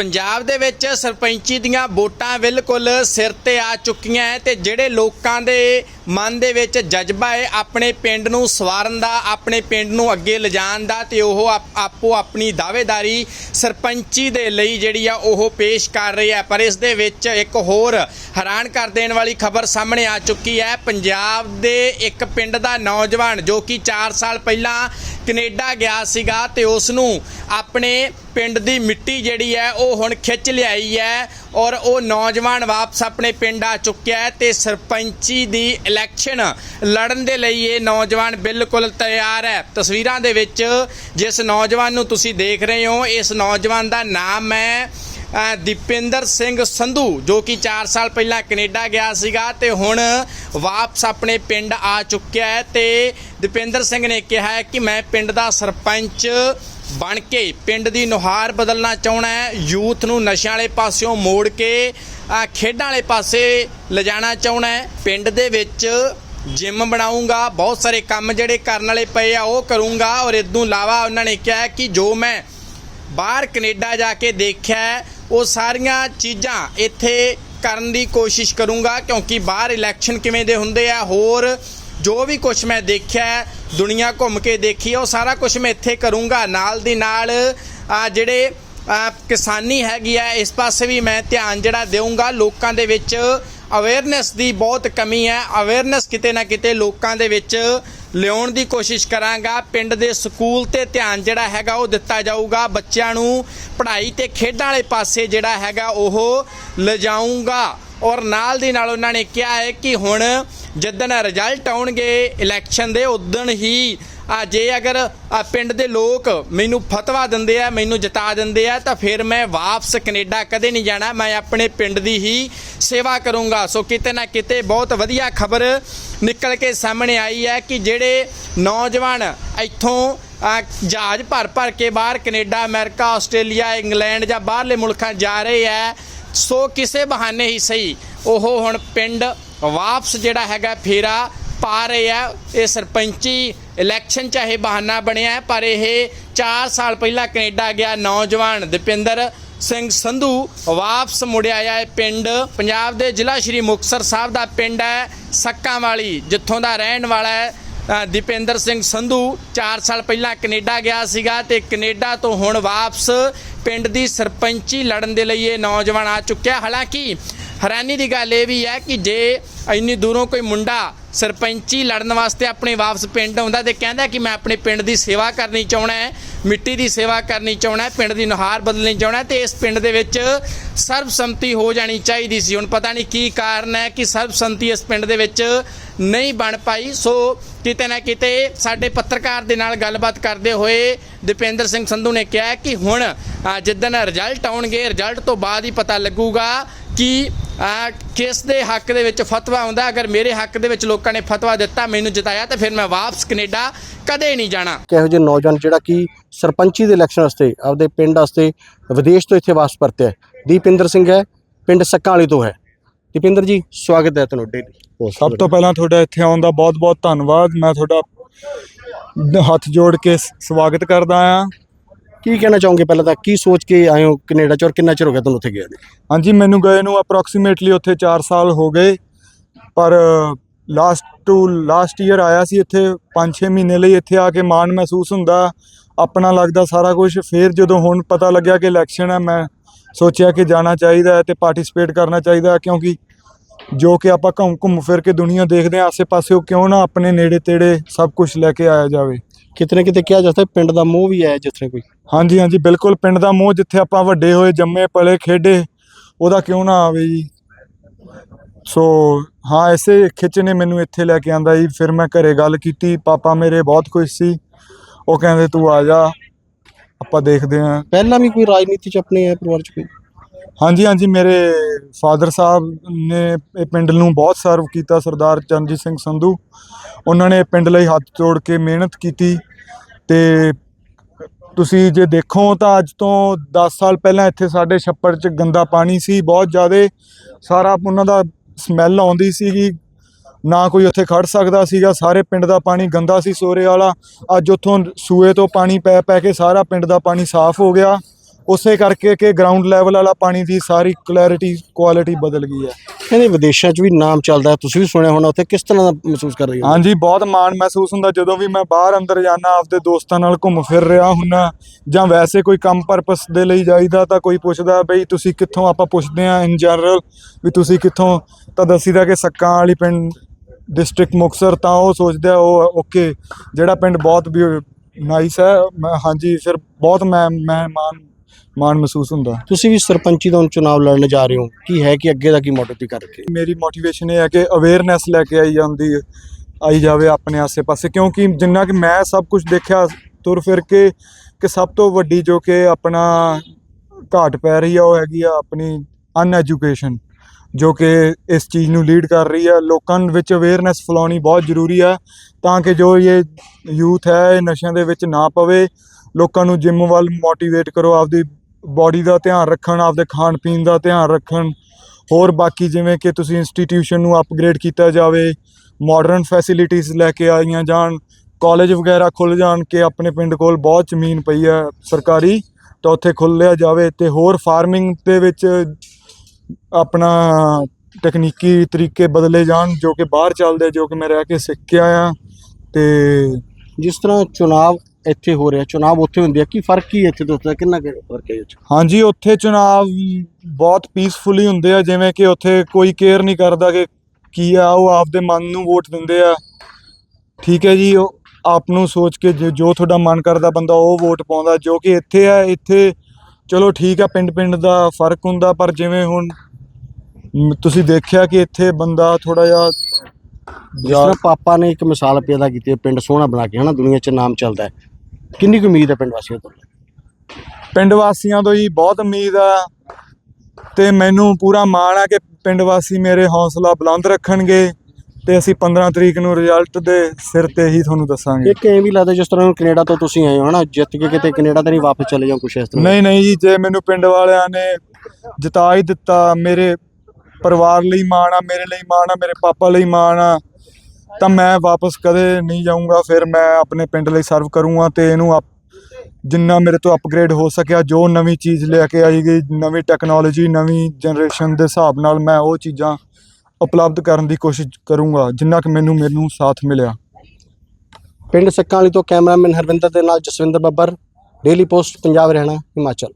ਪੰਜਾਬ ਦੇ ਵਿੱਚ ਸਰਪੰਚੀ ਦੀਆਂ ਵੋਟਾਂ ਬਿਲਕੁਲ ਸਿਰ ਤੇ ਆ ਚੁੱਕੀਆਂ ਹੈ ਤੇ ਜਿਹੜੇ ਲੋਕਾਂ ਦੇ ਮਨ ਦੇ ਵਿੱਚ ਜਜ਼ਬਾ ਹੈ ਆਪਣੇ ਪਿੰਡ ਨੂੰ ਸਵਾਰਨ ਦਾ, ਆਪਣੇ ਪਿੰਡ ਨੂੰ ਅੱਗੇ ਲਿਜਾਣ ਦਾ ਤੇ ਉਹ ਆਪੋ ਆਪਣੀ ਦਾਅਵੇਦਾਰੀ ਸਰਪੰਚੀ ਦੇ ਲਈ ਜਿਹੜੀ ਆ ਉਹ ਪੇਸ਼ ਕਰ ਰਹੀ ਹੈ। ਪਰ ਇਸ ਦੇ ਵਿੱਚ ਇੱਕ ਹੋਰ ਹੈਰਾਨ ਕਰ ਦੇਣ ਵਾਲੀ ਖਬਰ ਸਾਹਮਣੇ ਆ ਚੁੱਕੀ ਹੈ। ਪੰਜਾਬ ਦੇ ਇੱਕ ਪਿੰਡ ਦਾ ਨੌਜਵਾਨ ਜੋ ਕਿ 4 ਸਾਲ ਪਹਿਲਾਂ ਕੈਨੇਡਾ ਗਿਆ ਸੀਗਾ ਤੇ ਉਸ ਨੂੰ ਆਪਣੇ ਪਿੰਡ ਦੀ ਮਿੱਟੀ ਜਿਹੜੀ ਹੈ ਉਹ ਹੁਣ ਖਿੱਚ ਲਿਆਈ ਹੈ ਔਰ ਉਹ ਨੌਜਵਾਨ ਵਾਪਸ ਆਪਣੇ ਪਿੰਡ ਆ ਚੁੱਕਿਆ ਹੈ ਤੇ ਸਰਪੰਚੀ ਦੀ ਇਲੈਕਸ਼ਨ ਲੜਨ ਦੇ ਲਈ ਇਹ ਨੌਜਵਾਨ ਬਿਲਕੁਲ ਤਿਆਰ ਹੈ। ਤਸਵੀਰਾਂ ਦੇ ਵਿੱਚ ਜਿਸ ਨੌਜਵਾਨ ਨੂੰ ਤੁਸੀਂ ਦੇਖ ਰਹੇ ਹੋ, ਇਸ ਨੌਜਵਾਨ ਦਾ ਨਾਮ ਹੈ ਦੀਪਿੰਦਰ ਸਿੰਘ ਸੰਧੂ, ਜੋ ਕਿ 4 ਸਾਲ ਪਹਿਲਾਂ ਕੈਨੇਡਾ ਗਿਆ ਸੀਗਾ ਤੇ ਹੁਣ ਵਾਪਸ ਆਪਣੇ ਪਿੰਡ ਆ ਚੁੱਕਿਆ ਹੈ ਤੇ ਦੀਪਿੰਦਰ ਸਿੰਘ ਨੇ ਕਿਹਾ ਹੈ ਕਿ ਮੈਂ ਪਿੰਡ ਦਾ ਸਰਪੰਚ ਬਣ ਕੇ ਪਿੰਡ ਦੀ ਨੁਹਾਰ ਬਦਲਣਾ ਚਾਹਣਾ ਹੈ। ਯੂਥ ਨੂੰ ਨਸ਼ਿਆਂ ਵਾਲੇ ਪਾਸਿਓਂ ਮੋੜ ਕੇ ਖੇਡਾਂ ਵਾਲੇ ਪਾਸੇ ਲਿਜਾਣਾ ਚਾਹਣਾ ਹੈ। ਪਿੰਡ ਦੇ ਵਿੱਚ ਜਿਮ ਬਣਾਉਂਗਾ, ਬਹੁਤ ਸਾਰੇ ਕੰਮ ਜਿਹੜੇ ਕਰਨ ਵਾਲੇ ਪਏ ਆ, ਉਹ ਕਰੂੰਗਾ ਔਰ ਇਦੋਂ ਇਲਾਵਾ ਉਹਨਾਂ ਨੇ ਕਿਹਾ ਕਿ ਜੋ ਮੈਂ ਬਾਹਰ ਕੈਨੇਡਾ ਜਾ ਕੇ ਦੇਖਿਆ ਉਹ ਸਾਰੀਆਂ ਚੀਜ਼ਾਂ ਇੱਥੇ ਕਰਨ ਦੀ ਕੋਸ਼ਿਸ਼ ਕਰੂੰਗਾ ਕਿਉਂਕਿ ਬਾਹਰ ਇਲੈਕਸ਼ਨ ਕਿਵੇਂ ਦੇ ਹੁੰਦੇ ਆ, ਹੋਰ ਜੋ ਵੀ ਕੁਝ ਮੈਂ ਦੇਖਿਆ ਦੁਨੀਆ ਘੁੰਮ ਕੇ ਦੇਖੀ, ਉਹ ਸਾਰਾ ਕੁਝ ਮੈਂ ਇੱਥੇ ਕਰੂੰਗਾ। ਨਾਲ ਦੀ ਨਾਲ ਜਿਹੜੇ ਕਿਸਾਨੀ ਹੈਗੀ ਆ, ਇਸ ਪਾਸੇ ਵੀ ਮੈਂ ਧਿਆਨ ਜਿਹੜਾ ਦੇਵਾਂਗਾ ਲੋਕਾਂ ਦੇ ਵਿੱਚ ਅਵੇਅਰਨੈਸ ਦੀ ਬਹੁਤ ਕਮੀ ਹੈ। ਅਵੇਅਰਨੈਸ ਕਿਤੇ ਨਾ ਕਿਤੇ ਲੋਕਾਂ ਦੇ ਵਿੱਚ ਲਿਆਉਣ ਦੀ ਕੋਸ਼ਿਸ਼ ਕਰਾਂਗਾ। ਪਿੰਡ ਦੇ ਸਕੂਲ ਤੇ ਧਿਆਨ ਜਿਹੜਾ ਹੈਗਾ, ਉਹ ਦਿੱਤਾ ਜਾਊਗਾ। ਬੱਚਿਆਂ ਨੂੰ ਪੜ੍ਹਾਈ ਤੇ ਖੇਡਾਂ ਵਾਲੇ ਪਾਸੇ ਜਿਹੜਾ ਹੈਗਾ, ਉਹ ਲਿਜਾਊਂਗਾ। ਔਰ ਨਾਲ ਦੀ ਨਾਲ ਉਹਨਾਂ ਨੇ ਕਿਹਾ ਹੈ ਕਿ ਹੁਣ ਜਿੱਦਣ ਰਿਜ਼ਲਟ ਆਉਣਗੇ ਇਲੈਕਸ਼ਨ ਦੇ ਉਦਣ ਹੀ ਆ ਜੇ ਅਗਰ ਪਿੰਡ ਦੇ ਲੋਕ ਮੈਨੂੰ ਫਤਵਾ ਦਿੰਦੇ ਆ, ਮੈਨੂੰ ਜਿਤਾ ਦਿੰਦੇ ਆ, ਤਾਂ ਫਿਰ ਮੈਂ ਵਾਪਸ ਕੈਨੇਡਾ ਕਦੇ ਨਹੀਂ ਜਾਣਾ। ਮੈਂ ਆਪਣੇ ਪਿੰਡ ਦੀ ਹੀ ਸੇਵਾ ਕਰੂੰਗਾ। ਸੋ ਕਿਤੇ ਨਾ ਕਿਤੇ ਬਹੁਤ ਵਧੀਆ ਖਬਰ ਨਿਕਲ ਕੇ ਸਾਹਮਣੇ ਆਈ ਹੈ ਕਿ ਜਿਹੜੇ ਨੌਜਵਾਨ ਇੱਥੋਂ ਜਹਾਜ਼ ਭਰ ਭਰ ਕੇ ਬਾਹਰ ਕੈਨੇਡਾ, ਅਮਰੀਕਾ, ਆਸਟ੍ਰੇਲੀਆ, ਇੰਗਲੈਂਡ ਜਾਂ ਬਾਹਰਲੇ ਮੁਲਕਾਂ ਜਾ ਰਹੇ ਆ, ਸੋ ਕਿਸੇ ਬਹਾਨੇ ਹੀ ਸਹੀ ਉਹ ਹੁਣ ਪਿੰਡ ਵਾਪਸ ਜਿਹੜਾ ਹੈਗਾ ਫੇਰਾ ਪਾ ਰਹੇ ਆ। ਇਹ ਸਰਪੰਚੀ ਇਲੈਕਸ਼ਨ ਚਾਹੇ ਬਹਾਨਾ ਬਣਿਆ ਹੈ, ਪਰ ਇਹ 4 ਸਾਲ ਪਹਿਲਾਂ ਕੈਨੇਡਾ ਗਿਆ ਨੌਜਵਾਨ ਦੀਪਿੰਦਰ ਸਿੰਘ ਸੰਧੂ ਵਾਪਸ ਮੁੜਿਆ ਆਇਆ ਹੈ ਪਿੰਡ। ਪੰਜਾਬ ਦੇ ਜ਼ਿਲ੍ਹਾ ਸ਼੍ਰੀ ਮੁਕਤਸਰ ਸਾਹਿਬ ਦਾ ਪਿੰਡ ਹੈ ਸੱਕਾਂ ਵਾਲੀ ਜਿੱਥੋਂ ਦਾ ਰਹਿਣ ਵਾਲਾ ਹੈ ਅ, ਦੀਪਿੰਦਰ ਸਿੰਘ ਸੰਧੂ। 4 ਸਾਲ ਪਹਿਲਾਂ ਕੈਨੇਡਾ ਗਿਆ ਸੀਗਾ ਤੇ ਕੈਨੇਡਾ ਤੋਂ ਹੁਣ ਵਾਪਸ ਪਿੰਡ ਦੀ ਸਰਪੰਚੀ ਲੜਨ ਦੇ ਲਈ ਇਹ ਨੌਜਵਾਨ ਆ ਚੁੱਕਿਆ। ਹਾਲਾਂਕਿ ਹੈਰਾਨੀ ਦੀ ਗੱਲ ਇਹ ਵੀ ਹੈ ਕਿ ਜੇ ਇੰਨੀ ਦੂਰੋਂ ਕੋਈ ਮੁੰਡਾ ਸਰਪੰਚੀ ਲੜਨ ਵਾਸਤੇ ਆਪਣੇ ਵਾਪਸ ਪਿੰਡ ਆਉਂਦਾ ਤੇ ਕਹਿੰਦਾ ਕਿ ਮੈਂ ਆਪਣੇ ਪਿੰਡ ਦੀ ਸੇਵਾ ਕਰਨੀ ਚਾਹਣਾ ਹੈ ਮਿੱਟੀ ਦੀ ਸੇਵਾ ਕਰਨੀ ਚਾਹਣਾ ਹੈ ਪਿੰਡ ਦੀ ਨੁਹਾਰ ਬਦਲਣੀ ਚਾਹਣਾ ਹੈ ਤੇ ਇਸ ਪਿੰਡ ਦੇ ਵਿੱਚ ਸਰਬਸੰਮਤੀ ਹੋ ਜਾਣੀ ਚਾਹੀਦੀ ਸੀ। ਹੁਣ ਪਤਾ ਨਹੀਂ ਕੀ ਕਾਰਨ ਹੈ ਕਿ ਸਰਬਸੰਮਤੀ ਇਸ ਪਿੰਡ ਦੇ ਵਿੱਚ ਨਹੀਂ ਬਣ ਪਾਈ। ਸੋ ਕਿਤੇ ਨਾ ਕਿਤੇ ਸਾਡੇ ਪੱਤਰਕਾਰ ਦੇ ਨਾਲ ਗੱਲਬਾਤ ਕਰਦੇ ਹੋਏ ਦੀਪਿੰਦਰ ਸਿੰਘ ਸੰਧੂ ਨੇ ਕਿਹਾ ਕਿ ਹੁਣ ਅ, ਜਿੱਦਣ ਰਿਜ਼ਲਟ ਆਉਣਗੇ ਰਿਜ਼ਲਟ ਤੋਂ ਬਾਅਦ ਹੀ ਪਤਾ ਲੱਗੂਗਾ ਕਿ ਕਿਸ ਦੇ ਹੱਕ ਦੇ ਵਿੱਚ ਫਤਵਾ ਆਉਂਦਾ? ਅਗਰ ਮੇਰੇ ਹੱਕ ਦੇ ਵਿੱਚ ਲੋਕਾਂ ਨੇ ਫਤਵਾ ਦਿੱਤਾ ਮੈਨੂੰ ਜਿਤਾਇਆ ਤਾਂ ਫਿਰ ਮੈਂ ਵਾਪਸ ਕੈਨੇਡਾ ਕਦੇ ਨਹੀਂ ਜਾਣਾ। ਕਿਹੋ ਜਿਹੇ ਨੌਜਵਾਨ ਜਿਹੜਾ ਕਿ ਸਰਪੰਚੀ ਦੇ ਇਲੈਕਸ਼ਨ ਵਾਸਤੇ ਆਪਦੇ ਪਿੰਡ ਵਾਸਤੇ ਵਿਦੇਸ਼ ਤੋਂ ਇੱਥੇ ਵਾਪਸ ਪਰਤਿਆ। ਦੀਪਿੰਦਰ ਸਿੰਘ ਹੈ ਪਿੰਡ ਸੱਕਾਂ ਵਾਲੀ ਤੋਂ ਹੈ। ਦੀਪਿੰਦਰ ਜੀ ਸਵਾਗਤ ਹੈ ਤੁਹਾਡੇ ਸਭ ਤੋਂ ਪਹਿਲਾਂ ਤੁਹਾਡਾ ਇੱਥੇ ਆਉਣ ਦਾ ਬਹੁਤ-ਬਹੁਤ ਧੰਨਵਾਦ। ਮੈਂ ਤੁਹਾਡਾ ਹੱਥ ਜੋੜ ਕੇ ਸਵਾਗਤ ਕਰਦਾ ਆ ਕੀ ਕਹਿਣਾ ਚਾਹੋਗੇ ਪਹਿਲਾਂ ਤਾਂ? ਕੀ ਸੋਚ ਕੇ ਆਏ ਹੋ ਕੈਨੇਡਾ ਚ ਔਰ ਕਿੰਨਾ ਚਿਰ ਹੋ ਗਿਆ ਤੁਹਾਨੂੰ ਉੱਥੇ ਗਿਆ ਨੂੰ? ਹਾਂਜੀ, ਮੈਨੂੰ ਗਏ ਨੂੰ ਅਪਰੋਕਸੀਮੇਟਲੀ ਉੱਥੇ 4 ਸਾਲ ਹੋ ਗਏ। ਪਰ ਲਾਸਟ ਟੂ ਲਾਸਟ ਈਅਰ ਆਇਆ ਸੀ ਇੱਥੇ 5-6 ਮਹੀਨੇ ਲਈ ਇੱਥੇ ਆ ਕੇ ਮਾਣ ਮਹਿਸੂਸ ਹੁੰਦਾ, ਆਪਣਾ ਲੱਗਦਾ ਸਾਰਾ ਕੁਝ ਫਿਰ ਜਦੋਂ ਹੁਣ ਪਤਾ ਲੱਗਿਆ ਕਿ ਇਲੈਕਸ਼ਨ ਹੈ, ਮੈਂ ਸੋਚਿਆ ਕਿ ਜਾਣਾ ਚਾਹੀਦਾ ਹੈ ਤੇ ਪਾਰਟਿਸਿਪੇਟ ਕਰਨਾ ਚਾਹੀਦਾ ਹੈ, ਕਿਉਂਕਿ ਜੋ ਕਿ ਆਪਾਂ ਘੁੰਮ ਘੁੰਮ ਫਿਰ ਕੇ ਦੁਨੀਆ ਦੇਖਦੇ ਹਾਂ, ਆਸੇ-ਪਾਸੇ ਉਹ ਕਿਉਂ ਨਾ ਆਪਣੇ ਨੇੜੇ ਤੇੜੇ ਸਭ ਕੁਝ ਲੈ ਕੇ ਆਇਆ ਜਾਵੇ। ਕਿਤੇ ਨਾ ਕਿਤੇ ਕਿਹਾ ਜਾਂਦਾ ਪਿੰਡ ਦਾ ਮੋਹ ਵੀ ਹੈ ਜਿਸ ਤਰ੍ਹਾਂ ਕੋਈ। ਹਾਂਜੀ ਹਾਂਜੀ ਬਿਲਕੁਲ ਪਿੰਡ ਦਾ ਮੋਹ ਜਿੱਥੇ ਆਪਾਂ ਵੱਡੇ ਹੋਏ ਜੰਮੇ ਪਲੇ ਖੇਡੇ ਉਹਦਾ ਕਿਉਂ ਨਾ ਆਵੇ ਜੀ। ਸੋ ਹਾਂ ਐਸੇ ਖਿੱਚ ਨੇ ਮੈਨੂੰ ਇੱਥੇ ਲੈ ਕੇ ਆਂਦਾ ਜੀ। ਫਿਰ ਮੈਂ ਘਰੇ ਗੱਲ ਕੀਤੀ ਪਾਪਾ ਮੇਰੇ ਬਹੁਤ ਖੁਸ਼ ਸੀ। ਉਹ ਕਹਿੰਦੇ ਤੂੰ ਆ ਜਾ ਆਪਾਂ ਦੇਖਦੇ ਆਂ। ਪਹਿਲਾਂ ਵੀ ਕੋਈ ਰਾਜਨੀਤੀ ਚ ਆਪਣੇ ਪਰਿਵਾਰ ਚ ਕੋਈ ਹਾਂਜੀ ਹਾਂਜੀ, ਮੇਰੇ ਫਾਦਰ ਸਾਹਿਬ ਨੇ ਇਹ ਪਿੰਡ ਨੂੰ ਬਹੁਤ ਸਰਵ ਕੀਤਾ, ਸਰਦਾਰ ਚਰਨਜੀਤ ਸਿੰਘ ਸੰਧੂ। ਉਹਨਾਂ ਨੇ ਪਿੰਡ ਲਈ ਹੱਥ ਜੋੜ ਕੇ ਮਿਹਨਤ ਕੀਤੀ ਤੇ ਤੁਸੀਂ ਜੇ ਦੇਖੋ ਤਾਂ ਅੱਜ ਤੋਂ 10 ਸਾਲ ਪਹਿਲਾਂ ਇੱਥੇ ਸਾਡੇ ਛੱਪੜ 'ਚ ਗੰਦਾ ਪਾਣੀ ਸੀ, ਬਹੁਤ ਜ਼ਿਆਦਾ ਸਾਰਾ ਉਹਨਾਂ ਦਾ ਸਮੈਲ ਆਉਂਦੀ ਸੀਗੀ। ਨਾ ਕੋਈ ਉੱਥੇ ਖੜ ਸਕਦਾ ਸੀਗਾ, ਸਾਰੇ ਪਿੰਡ ਦਾ ਪਾਣੀ ਗੰਦਾ ਸੀ ਸੋਰੇ ਵਾਲਾ। ਅੱਜ ਉੱਥੋਂ ਸੂਏ ਤੋਂ ਪਾਣੀ ਪੈ ਪੈ ਕੇ ਸਾਰਾ ਪਿੰਡ ਦਾ ਪਾਣੀ ਸਾਫ਼ ਹੋ ਗਿਆ। ਉਸੇ ਕਰਕੇ ਕਿ ਗਰਾਊਂਡ ਲੈਵਲ ਵਾਲਾ ਪਾਣੀ ਦੀ ਸਾਰੀ ਕਲੈਰਿਟੀ ਕੁਆਲਿਟੀ ਬਦਲ ਗਈ ਹੈ। ਕਹਿੰਦੇ ਵਿਦੇਸ਼ਾਂ 'ਚ ਵੀ ਨਾਮ ਚੱਲਦਾ ਤੁਸੀਂ ਵੀ ਸੁਣਿਆ ਹੋਣਾ ਉੱਥੇ ਕਿਸ ਤਰ੍ਹਾਂ ਦਾ ਮਹਿਸੂਸ ਕਰ ਰਹੇ ਹੋ? ਹਾਂਜੀ ਬਹੁਤ ਮਾਣ ਮਹਿਸੂਸ ਹੁੰਦਾ। ਜਦੋਂ ਵੀ ਮੈਂ ਬਾਹਰ ਅੰਦਰ ਜਾਣਾ ਆਪਦੇ ਦੋਸਤਾਂ ਨਾਲ ਘੁੰਮ ਫਿਰ ਰਿਹਾ ਹੁੰਨਾ ਜਾਂ ਵੈਸੇ ਕੋਈ ਕੰਮ ਪਰਪਸ ਦੇ ਲਈ ਜਾਈਦਾ ਤਾਂ ਕੋਈ ਪੁੱਛਦਾ ਬਈ ਤੁਸੀਂ ਕਿੱਥੋਂ? ਆਪਾਂ ਪੁੱਛਦੇ ਆ ਇਨ ਜਨਰਲ ਵੀ ਤੁਸੀਂ ਕਿੱਥੋਂ? ਤਾਂ ਦੱਸੀਦਾ ਕਿ ਸੱਕਾਂ ਵਾਲੀ ਪਿੰਡ ਡਿਸਟ੍ਰਿਕਟ ਮੁਕਤਸਰ ਤਾਂ ਉਹ ਸੋਚਦੇ ਆ ਉਹ ਓਕੇ ਜਿਹੜਾ ਪਿੰਡ ਬਹੁਤ ਵੀ ਨਾਈਸ ਹੈ। ਮੈਂ ਹਾਂਜੀ ਫਿਰ ਬਹੁਤ ਮੈਂ ਮੈਂ ਮਾਣ ਮਾਣ ਮਹਿਸੂਸ ਹੁੰਦਾ। ਤੁਸੀਂ ਵੀ ਸਰਪੰਚੀ ਦਾ ਚੁਣਾਵ ਲੜਨ ਜਾ ਰਹੇ ਹੋ। ਕੀ ਹੈ ਕਿ ਅੱਗੇ ਦਾ ਕੀ ਮੋਟਿਵ ਕਰ ਰੱਖੇ ਮੇਰੀ ਮੋਟੀਵੇਸ਼ਨ ਇਹ ਹੈ ਕਿ ਅਵੇਅਰਨੈਸ ਲੈ ਕੇ ਆਈ ਜਾਂਦੀ ਆਈ ਜਾਵੇ ਆਪਣੇ ਆਸੇ-ਪਾਸੇ। ਕਿਉਂਕਿ ਜਿੰਨਾ ਕਿ ਮੈਂ ਸਭ ਕੁਝ ਦੇਖਿਆ ਤੁਰ ਫਿਰ ਕੇ ਕਿ ਸਭ ਤੋਂ ਵੱਡੀ ਜੋ ਕਿ ਆਪਣਾ ਘਾਟ ਪੈ ਰਹੀ ਆ ਉਹ ਹੈਗੀ ਆ ਆਪਣੀ ਅਨਐਜੂਕੇਸ਼ਨ ਜੋ ਕਿ ਇਸ ਚੀਜ਼ ਨੂੰ ਲੀਡ ਕਰ ਰਹੀ ਹੈ ਲੋਕਾਂ ਵਿੱਚ ਅਵੇਅਰਨੈਸ ਫੈਲਾਉਣੀ ਬਹੁਤ ਜ਼ਰੂਰੀ ਹੈ ਤਾਂ ਕਿ ਜੋ ਇਹ ਯੂਥ ਹੈ ਇਹ ਨਸ਼ਿਆਂ ਦੇ ਵਿੱਚ ਨਾ ਪਵੇ ਲੋਕਾਂ ਨੂੰ ਜਿਮ ਵੱਲ ਮੋਟੀਵੇਟ ਕਰੋ, ਆਪਦੀ ਬਾਡੀ ਦਾ ਧਿਆਨ ਰੱਖਣ, ਆਪਦੇ ਖਾਣ ਪੀਣ ਦਾ ਧਿਆਨ ਰੱਖਣ। ਹੋਰ ਬਾਕੀ ਜਿਵੇਂ ਕਿ ਤੁਸੀਂ ਇੰਸਟੀਟਿਊਸ਼ਨ ਨੂੰ ਅਪਗ੍ਰੇਡ ਕੀਤਾ ਜਾਵੇ ਮਾਡਰਨ ਫੈਸਿਲਿਟੀਆਂ ਲੈ ਕੇ ਆਈਆਂ ਜਾਣ ਕਾਲਜ ਵਗੈਰਾ ਖੁੱਲ ਜਾਣ ਕਿ ਆਪਣੇ ਪਿੰਡ ਕੋਲ ਬਹੁਤ ਜ਼ਮੀਨ ਪਈ ਹੈ ਸਰਕਾਰੀ, ਤਾਂ ਉੱਥੇ ਖੋਲ੍ਹਿਆ ਜਾਵੇ ਤੇ ਹੋਰ ਫਾਰਮਿੰਗ ਦੇ ਵਿੱਚ ਆਪਣਾ ਤਕਨੀਕੀ ਤਰੀਕੇ ਬਦਲੇ ਜਾਣ ਜੋ ਕਿ ਬਾਹਰ ਚੱਲਦੇ, ਜੋ ਕਿ ਮੈਂ ਰਹਿ ਕੇ ਸਿੱਖ ਕੇ ਆਇਆ ਤੇ ਜਿਸ ਤਰ੍ਹਾਂ ਚੁਣਾਵ ਇੱਥੇ ਹੋ ਰਿਹਾ ਚੁਣਾਵ ਉੱਥੇ ਹੁੰਦੇ ਆ ਕੀ ਫ਼ਰਕ ਕੀ ਇੱਥੇ ਤੋਂ ਉੱਥੇ ਕਿੰਨਾ ਕੁ ਫ਼ਰਕ ਹੈ ਇਹ 'ਚ? ਹਾਂਜੀ ਉੱਥੇ ਚੁਣਾਵ ਬਹੁਤ ਪੀਸਫੁਲੀ ਹੁੰਦੇ ਆ ਜਿਵੇਂ ਕਿ ਉੱਥੇ ਕੋਈ ਕੇਅਰ ਨਹੀਂ ਕਰਦਾ ਕਿ ਕੀ ਆ ਉਹ ਆਪਦੇ ਮਨ ਨੂੰ ਵੋਟ ਦਿੰਦੇ ਆ। ਠੀਕ ਹੈ ਜੀ ਉਹ ਆਪ ਨੂੰ ਸੋਚ ਕੇ ਜੋ ਜੋ ਤੁਹਾਡਾ ਮਨ ਕਰਦਾ ਬੰਦਾ ਉਹ ਵੋਟ ਪਾਉਂਦਾ ਜੋ ਕਿ ਇੱਥੇ ਆ ਇੱਥੇ ਚਲੋ ਠੀਕ ਆ ਪਿੰਡ ਪਿੰਡ ਦਾ ਫ਼ਰਕ ਹੁੰਦਾ ਪਰ ਜਿਵੇਂ ਹੁਣ ਮ, ਤੁਸੀਂ ਦੇਖਿਆ ਕਿ ਇੱਥੇ ਬੰਦਾ ਥੋੜਾ ਜਿਹਾ ਜਿਸ ਤਰ੍ਹਾਂ ਪਾਪਾ ਨੇ ਇੱਕ ਮਿਸਾਲ ਪੈਦਾ ਕੀਤੀ ਹੈ ਪਿੰਡ ਸੋਹਣਾ ਬਣਾ ਕੇ ਹਨਾ ਦੁਨੀਆ 'ਚ ਨਾਮ ਚੱਲਦਾ ਹੈ। ਕਿੰਨੀ ਕੁ ਉਮੀਦ ਹੈ ਪਿੰਡ ਵਾਸੀਆਂ ਤੋਂ? ਪਿੰਡ ਵਾਸੀਆਂ ਤੋਂ ਜੀ ਬਹੁਤ ਉਮੀਦ ਆ ਤੇ ਮੈਨੂੰ ਪੂਰਾ ਮਾਣ ਆ ਕਿ ਪਿੰਡ ਵਾਸੀ ਮੇਰੇ ਹੌਸਲਾ ਬੁਲੰਦ ਰੱਖਣਗੇ ਤੇ ਅਸੀਂ 15 ਤਰੀਕ ਨੂੰ ਰਿਜ਼ਲਟ ਦੇ ਸਿਰ ਤੇ ਹੀ ਤੁਹਾਨੂੰ ਦੱਸਾਂਗੇ। ਇੱਕ ਐਂ ਵੀ ਲੱਗਦਾ ਜਿਸ ਤਰ੍ਹਾਂ ਕੈਨੇਡਾ ਤੋਂ ਤੁਸੀਂ ਆਏ ਹੋ ਹਨਾ? ਜਿੱਤ ਕੇ ਕਿਤੇ ਕੈਨੇਡਾ ਤੇ ਨਹੀਂ ਵਾਪਸ ਚਲੇ ਜਾਓ ਕੁਛ ਇਸ ਤਰ੍ਹਾਂ। ਨਹੀਂ ਨਹੀਂ ਜੀ ਜੇ ਮੈਨੂੰ ਪਿੰਡ ਵਾਲਿਆਂ ਨੇ ਜਿਤਾ ਹੀ ਦਿੱਤਾ ਮੇਰੇ ਪਰਿਵਾਰ ਲਈ ਮਾਣ ਆ ਮੇਰੇ ਲਈ ਮਾਣ ਆ ਮੇਰੇ ਪਾਪਾ ਲਈ ਮਾਣ ਆ ਤਾਂ ਮੈਂ ਵਾਪਸ ਕਦੇ ਨਹੀਂ ਜਾਊਂਗਾ, ਫਿਰ ਮੈਂ ਆਪਣੇ ਪਿੰਡ ਲਈ ਸਰਵ ਕਰੂੰਗਾ ਤੇ ਇਹਨੂੰ ਜਿੰਨਾ ਮੇਰੇ ਤੋਂ ਅਪਗ੍ਰੇਡ ਹੋ ਸਕਿਆ, ਜੋ ਨਵੀਂ ਚੀਜ਼ ਲੈ ਕੇ ਆਈ ਗਈ, ਨਵੀਂ ਟੈਕਨੋਲੋਜੀ ਨਵੀਂ ਜਨਰੇਸ਼ਨ ਦੇ ਹਿਸਾਬ ਨਾਲ ਮੈਂ ਉਹ ਚੀਜ਼ਾਂ ਉਪਲਬਧ ਕਰਨ ਦੀ ਕੋਸ਼ਿਸ਼ ਕਰੂੰਗਾ, ਜਿੰਨਾ ਕਿ ਮੈਨੂੰ ਮੈਨੂੰ ਸਾਥ ਮਿਲਿਆ। ਪਿੰਡ ਸੱਕਾਂ ਵਾਲੀ ਤੋਂ ਕੈਮਰਾਮੈਨ ਹਰਵਿੰਦਰ ਦੇ ਨਾਲ ਜਸਵਿੰਦਰ ਬੱਬਰ ਡੇਲੀ ਪੋਸਟ ਪੰਜਾਬ, ਹਰਿਆਣਾ, ਹਿਮਾਚਲ।